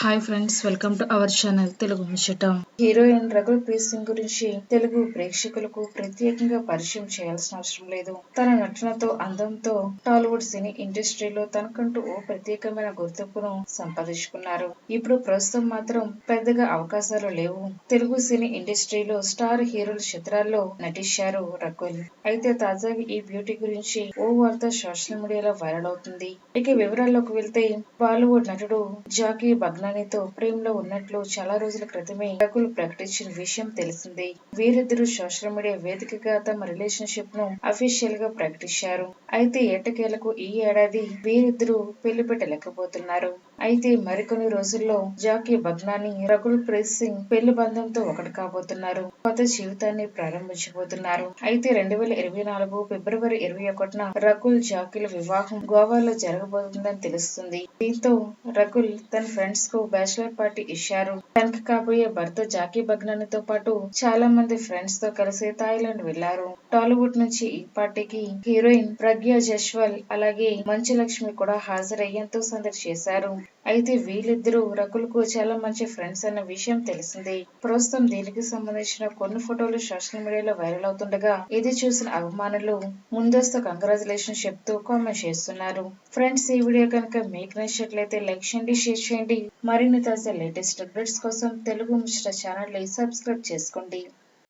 Hi friends welcome to our channel Telugu ముచ్చటం heroine Rakul Preet Singh గురించి తెలుగు ప్రేక్షకులకు ప్రత్యేకంగా పరిచయం చేయాల్సిన అవసరం లేదు. తన నటనతో అందంతో టాలీవుడ్ సినీ ఇండస్ట్రీలో తనకంటూ ఓ ప్రత్యేకమైన గుర్తింపును సంపాదించుకున్నారు. ఇప్పుడు ప్రస్తుతం మాత్రం పెద్దగా అవకాశాలు లేవు. తెలుగు సినీ ఇండస్ట్రీలో స్టార్ హీరోల చిత్రాల్లో నటించారు రకుల్. అయితే తాజాగా ఈ బ్యూటీ గురించి ఓ వార్త సోషల్ మీడియాలో వైరల్ అవుతుంది. ఇక వివరాల్లోకి వెళ్తే బాలీవుడ్ నటుడు జాకీ బగ్నానీతో ప్రేమలో ఉన్నట్లు చాలా రోజుల క్రితమే రకుల్ ప్రకటించిన విషయం తెలిసిందే. వీరిద్దరూ సోషల్ మీడియా వేదికగా తమ రిలేషన్షిప్ను అఫీషియల్గా ప్రకటించారు. అయితే ఏటకేలకు ఈ ఏడాది వీరిద్దరూ పెళ్ళి పెట్టలేకపోతున్నారు అయితే మరికొన్ని రోజుల్లో జాకీ భగ్నాని రకుల్ ప్రీత్ సింగ్ పెళ్ళి బంధంతో ఒకటి కాబోతున్నారు. కొత్త జీవితాన్ని ప్రారంభించబోతున్నారు. అయితే రెండు వేల ఇరవై నాలుగు ఫిబ్రవరి ఇరవై ఒకటిన రకుల్ జాకీల వివాహం గోవాలో జరగబోతుందని తెలుస్తుంది. దీంతో రకుల్ తన ఫ్రెండ్స్కు బ్యాచిలర్ పార్టీ ఇచ్చారు. తనకి కాబోయే భర్త జాకీ బగ్నానితో పాటు చాలా మంది ఫ్రెండ్స్తో కలిసి థాయిలాండ్ వెళ్ళారు టాలీవుడ్ నుంచి ఈ పార్టీకి హీరోయిన్ ప్రజ్ఞా జస్వాల్ అలాగే మంచు లక్ష్మి కూడా హాజరై ఎంతో సందడి చేశారు. అయితే వీళ్ళిద్దరూ రకుల్కు చాలా మంచి ఫ్రెండ్స్ అన్న విషయం తెలిసిందే. ప్రస్తుతం దీనికి సంబంధించిన కొన్ని ఫోటోలు సోషల్ మీడియాలో వైరల్ అవుతుండగా ఇది చూసిన అభిమానులు ముందస్తు కంగ్రాచులేషన్ చెప్తూ కామెంట్ చేస్తున్నారు. ఫ్రెండ్స్ ఈ వీడియో కనుక మీకు నచ్చినట్లయితే లైక్ చేయండి షేర్ చేయండి. మరిన్ని తాజా లేటెస్ట్ అప్డేట్స్ కోసం తెలుగు మిశ్ర ఛానల్ని సబ్స్క్రైబ్ చేసుకోండి.